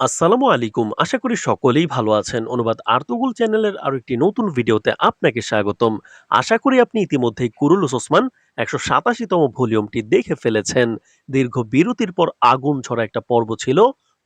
আসসালামু আলাইকুম। আশা করি সকলেই ভালো আছেন। অনুবাদ আর্তুগুল চ্যানেলের আরও একটি নতুন ভিডিওতে আপনাকে স্বাগতম। আশা করি আপনি ইতিমধ্যেই কুরুলুস ওসমান একশো সাতাশিতম ভলিউমটি দেখে ফেলেছেন। দীর্ঘ বিরতির পর আগুন ঝরা একটা পর্ব ছিল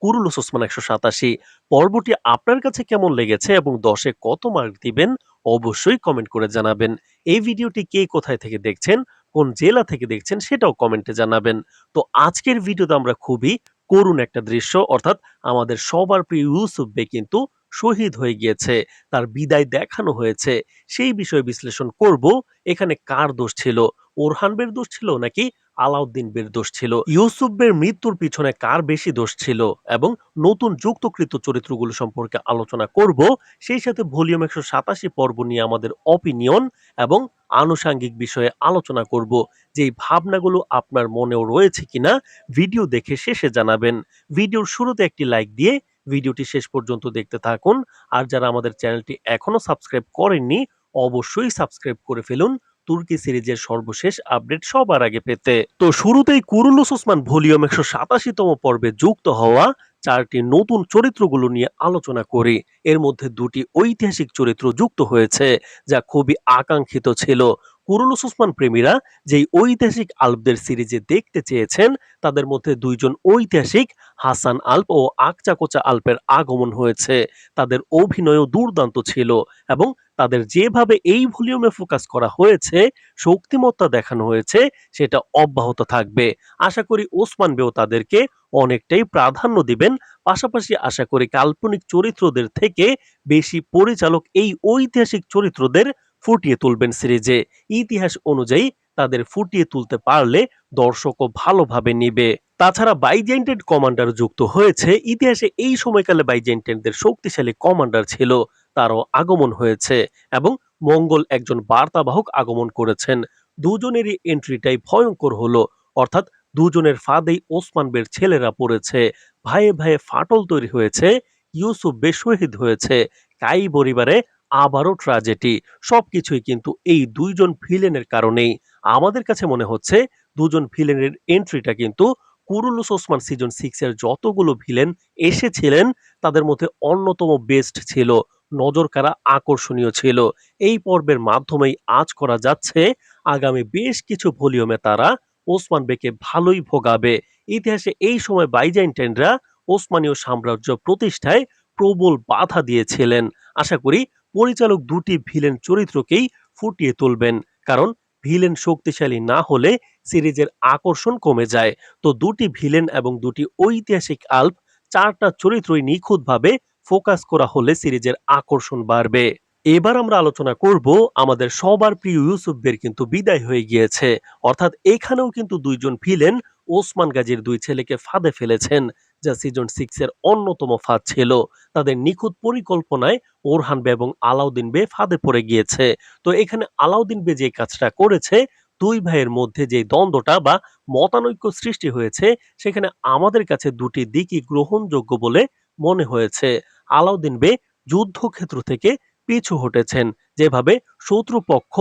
কুরুলুস ওসমান ১৮৮ পর্বটি আপনার কাছে কেমন লেগেছে এবং দশে কত মার্ক দিবেন অবশ্যই কমেন্ট করে জানাবেন। এই ভিডিওটি কে কোথায় থেকে দেখছেন, কোন জেলা থেকে দেখছেন সেটাও কমেন্টে জানাবেন। তো আজকের ভিডিওতে আমরা খুবই করুণ একটা দৃশ্য, অর্থাৎ আমাদের সবার প্রিয় ইউসুফ বে কিন্তু শহীদ হয়ে গিয়েছে, তার বিদায় দেখানো হয়েছে। সেই বিষয়ে বিশ্লেষণ করব, এখানে কার দোষ ছিল? ওরহানবের দোষ ছিল নাকি আলাউদ্দিন বের দোষ ছিল। ইউসুফ বের মৃত্যুর পিছনে কার বেশি দোষ ছিল? এবং নতুন যুক্তকৃত চরিত্রগুলো সম্পর্কে আলোচনা করব। সেই সাথে ভলিউম একশো সাতাশি পর্ব নিয়ে আমাদের অপিনিয়ন এবং আনুষাঙ্গিক বিষয়ে আলোচনা করব। যেই ভাবনাগুলো আপনার মনেও রয়েছে কিনা ভিডিও দেখে শেষে জানাবেন। ভিডিওর শুরুতে একটি লাইক দিয়ে ভিডিওটি শেষ পর্যন্ত দেখতে থাকুন। আর যারা আমাদের চ্যানেলটি এখনও সাবস্ক্রাইব করেননি, অবশ্যই সাবস্ক্রাইব করে ফেলুন। তুর্কি সিরিজের সর্বশেষ আপডেট সবার আগে পেতে। তো শুরুতেই কুরুলুস ওসমান ভলিউম একশো সাতাশিতম পর্বে যুক্ত হওয়া চারটি নতুন চরিত্রগুলো নিয়ে আলোচনা করি। এর মধ্যে দুটি ঐতিহাসিক চরিত্র যুক্ত হয়েছে, যা খুবই আকাঙ্ক্ষিত ছিল। কুরুলুস ওসমান প্রেমীরা যেই ঐতিহাসিক আলপদের সিরিজে দেখতে চেয়েছেন, তাদের মধ্যে দুইজন ঐতিহাসিক হাসান আল্প ও আকচাকোচা আল্পের আগমন হয়েছে। তাদের অভিনয়ও দুর্দান্ত ছিল এবং তাদের যেভাবে এই ভলিউমে ফোকাস করা হয়েছে, শক্তিমত্তা দেখানো হয়েছে, সেটা অব্যাহত থাকবে। আশা করি ওসমান বেও তাদেরকে অনেকটাই প্রাধান্য দিবেন। পাশাপাশি আশা করি কাল্পনিক চরিত্রদের থেকে বেশি পরিচালক এই ঐতিহাসিক চরিত্রদের ফুটিয়ে তুলবেন সিরিজে। ইতিহাস অনুযায়ী তাদের ফুটিয়ে তুলতে পারলে দর্শকও ভালোভাবে নিবে। তাছাড়া বাইজেন্টেড কমান্ডার যুক্ত হয়েছে। ইতিহাসে এই সময়কালে বাইজেন্টেনদের শক্তিশালী কমান্ডার ছিল। তারও আগমন হয়েছে এবং মঙ্গল একজন বার্তাবাহক আগমন করেছেন। দুজনেরই এন্ট্রিটাই ভয়ঙ্কর হলো। অর্থাৎ দুজনের ফাঁদেই ওসমান বের ছেলেরা পড়েছে। ভাইয়ে ভাইয়ে ফাটল তৈরি হয়েছে। ইউসুফ বেশহিদ হয়েছে। কাই পরিবারে আবারও ট্রাজেডি সবকিছুই কিন্তু এই দুইজন ভিলেনের কারণেই। আমাদের কাছে মনে হচ্ছে দুজন ভিলেনের এন্ট্রিটা কিন্তু কুরুলুস ওসমান সিজন সিক্স এর যতগুলো ভিলেন এসেছিলেন, তাদের মধ্যে অন্যতম বেস্ট ছিল। নজর কারা আকর্ষণীয় ছিল। এই পর্বের মাধ্যমেই আজ করা যাচ্ছে, আগামী বেশ কিছু ভলিউমে তারা ওসমান বেকে ভালোই ভোগাবে। ইতিহাসে এই সময় বাইজাইন্টাইনরা ওসমানীয় সাম্রাজ্য প্রতিষ্ঠায় প্রবল বাধা দিয়েছিলেন। আশা করি পরিচালক দুটি ভিলেন চরিত্রকেই ফুটিয়ে তুলবেন, কারণ ভিলেন শক্তিশালী না হলে সিরিজের আকর্ষণ কমে যায়। তো দুটি ভিলেন এবং দুটি ঐতিহাসিক আল্প চারটা চরিত্রই নিখুঁতভাবে ফোকাস করা হলে সিরিজের আকর্ষণ বাড়বে। এবার আমরা আলোচনা করব আমাদের সবার প্রিয় ইউসুফ বের কিন্তু বিদায় হয়ে গিয়েছে। অর্থাৎ এখানেও কিন্তু দুইজন ভিলেন ওসমান গাজীর দুই ছেলেকে ফাঁদে ফেলেছেন। যা সিজন সিক্স এর অন্যতম ফাঁদ ছিল। তাদের নিখুঁত পরিকল্পনায় ওরহান বে এবং আলাউদ্দিন বে ফাঁদে পড়ে গিয়েছে। তো এখানে আলাউদ্দিন বে যে কাজটা করেছে, দুই ভাইয়ের মধ্যে যে দ্বন্দ্বটা বা মতানৈক্য সৃষ্টি হয়েছে, সেখানে আমাদের কাছে দুটি দিকই গ্রহণযোগ্য বলে মনে হয়েছে। আলাউদ্দিন বে যুদ্ধক্ষেত্র থেকে পিছু হটেছেন। যেভাবে শত্রুপক্ষ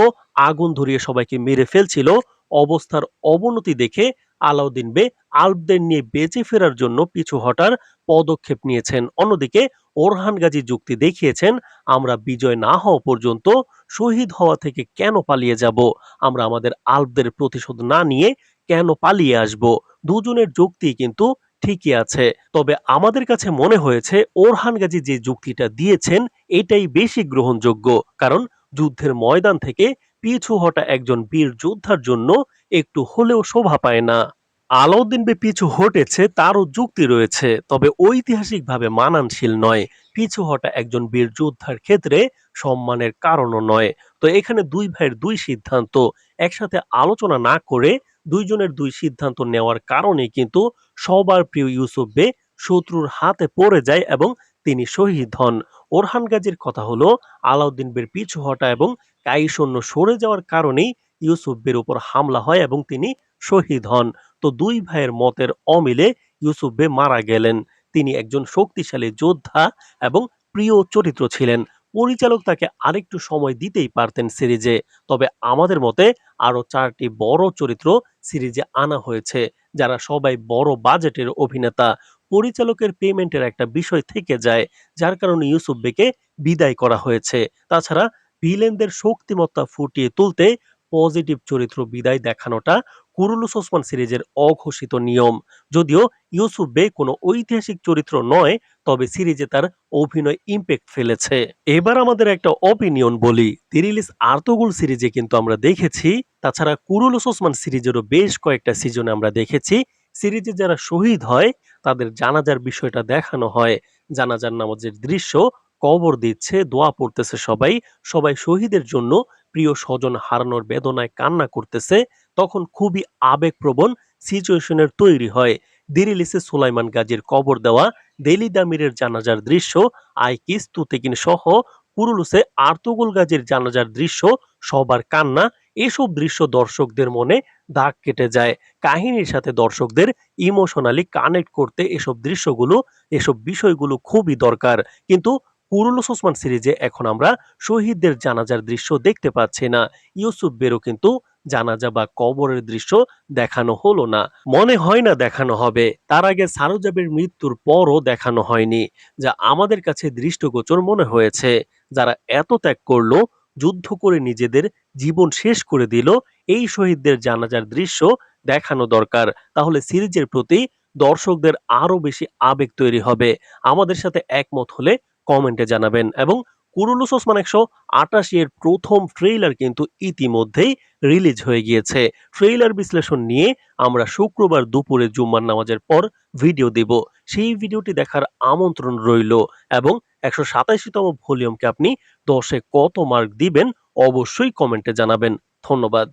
আগুন ধরিয়ে সবাইকে মেরে ফেলছিল অবস্থার অবনতি দেখে আলাউদ্দিন বে আলবদের নিয়ে বেঁচে ফেরার জন্য পিছু হটার পদক্ষেপ নিয়েছেন। অন্যদিকে ওরহান গাজী যুক্তি দেখিয়েছেন, আমরা বিজয় না হওয়া পর্যন্ত শহীদ হওয়া থেকে কেন পালিয়ে যাব? আমরা আমাদের আলবদের প্রতিশোধ না নিয়ে কেন পালিয়ে আসব? দুজনের যুক্তি কিন্তু ঠিকই আছে। তবে আমাদের কাছে মনে হয়েছে, ওরহান গাজী যে যুক্তিটা দিয়েছেন, এটাই বেশি গ্রহণযোগ্য। কারণ যুদ্ধের ময়দান থেকে পিছু হটা একজন বীর যোদ্ধার জন্য একটু হলেও শোভা পায় না। আলাউদ্দিন বে পিছু হটেছে, তারও যুক্তি রয়েছে, তবে ঐতিহাসিকভাবে মানানশীল নয়। পিছু হটা একজন বীর যোদ্ধার ক্ষেত্রে সম্মানের কারণও নয়। তো এখানে দুই ভাইয়ের দুই সিদ্ধান্ত, একসাথে আলোচনা না করে দুইজনের দুই সিদ্ধান্ত নেওয়ার কারণে কিন্তু সবার প্রিয় ইউসুফ বে শত্রুর হাতে পড়ে যায় এবং তিনি শহীদ হন। ওরহান গাজীর কথা হলো, আলাউদ্দিন বের পিছু হটা এবং কাই সৈন্য সরে যাওয়ার কারণেই ইউসুফ বের উপর হামলা হয় এবং তিনি শহীদ হন। তো দুই ভাইয়ের মতের অমিলে ইউসুফ বে মারা গেলেন। তিনি একজন শক্তিশালী যোদ্ধা এবং প্রিয় চরিত্র ছিলেন। পরিচালক তাকে আরেকটু সময় দিতেই পারতেন সিরিজে। তবে আমাদের মতে আরও চারটি বড় চরিত্র সিরিজে আনা হয়েছে, যারা সবাই বড় বাজেটের অভিনেতা। পরিচালকের পেমেন্টের একটা বিষয় থেকে যায়, যার কারণে ইউসুফ বেকে বিদায় করা হয়েছে। তাছাড়া ভিলেনদের শক্তিমত্তা ফুটিয়ে তুলতে পজিটিভ চরিত্র বিদায় দেখানোটা কুরুলুস ওসমান সিরিজের অঘোষিত নিয়ম। যদিও ইউসুফ বে কোনো ঐতিহাসিক চরিত্র নয়, তবে সিরিজে তার অভিনয় ইম্প্যাক্ট ফেলেছে। এবার আমাদের একটা অপিনিয়ন বলি। তিরিলিস আর্তগুল সিরিজে কিন্তু আমরা দেখেছি, তাছাড়া কুরুলুস ওসমান সিরিজেরও বেশ কয়েকটা সিজনে আমরা দেখেছি। সিরিজে যারা শহীদ হয় তাদের জানাজার বিষয়টা দেখানো হয়। জানাজার নামাজের দৃশ্য, কবর দিচ্ছে, দোয়া পড়তেছে সবাই। সবাই শহীদের জন্য প্রিয় স্বজন হারানোর বেদনায় কান্না করতেছে। তখন খুবই আবেগপ্রবণ সিচুয়েশনের তৈরি হয়। দিরিলিসে সুলাইমান গাজীর কবর দেওয়া দেলি দামিরের জানাজার দৃশ্য আইকিস তুতেকিন সহ কুরুলুসে আর্তগোল গাজীর জানাজার দৃশ্য, সবার কান্না, এসব দৃশ্য দর্শকদের মনে দাগ কেটে যায়। কাহিনীর সাথে দর্শকদের ইমোশনালি কানেক্ট করতে এসব দৃশ্যগুলো, এসব বিষয়গুলো খুবই দরকার। কিন্তু কুরুলুস ওসমান সিরিজে এখন আমরা শহীদদের জানাজার দৃশ্য দেখতে পাচ্ছি না। ইউসুফ বেরো কিন্তু জানাজা বা কবরের দৃশ্য দেখানো হলো না। মনে হয় না দেখানো হবে। তার আগে সারোজাবের মৃত্যুর পরও দেখানো হয়নি, যা আমাদের কাছে দৃষ্টগোচর মনে হয়েছে। যারা এত ত্যাগ করল, যুদ্ধ করে নিজেদের জীবন শেষ করে দিল, এই শহীদদের জানাজার দৃশ্য দেখানো দরকার। তাহলে সিরিজের প্রতি দর্শকদের আরও বেশি আবেগ তৈরি হবে। আমাদের সাথে একমত হলে কমেন্টে জানাবেন এবং কুরুলুস মানে একশো আটাশি এর প্রথম ট্রেইলার কিন্তু ইতিমধ্যেই রিলিজ হয়ে গিয়েছে। ট্রেইলার বিশ্লেষণ নিয়ে আমরা শুক্রবার দুপুরে জুম্মার নামাজের পর ভিডিও দেব। সেই ভিডিওটি দেখার আমন্ত্রণ রইল এবং একশো সাতাশিতম ভলিউমকে আপনি দশে কত মার্ক দিবেন অবশ্যই কমেন্টে জানাবেন। ধন্যবাদ।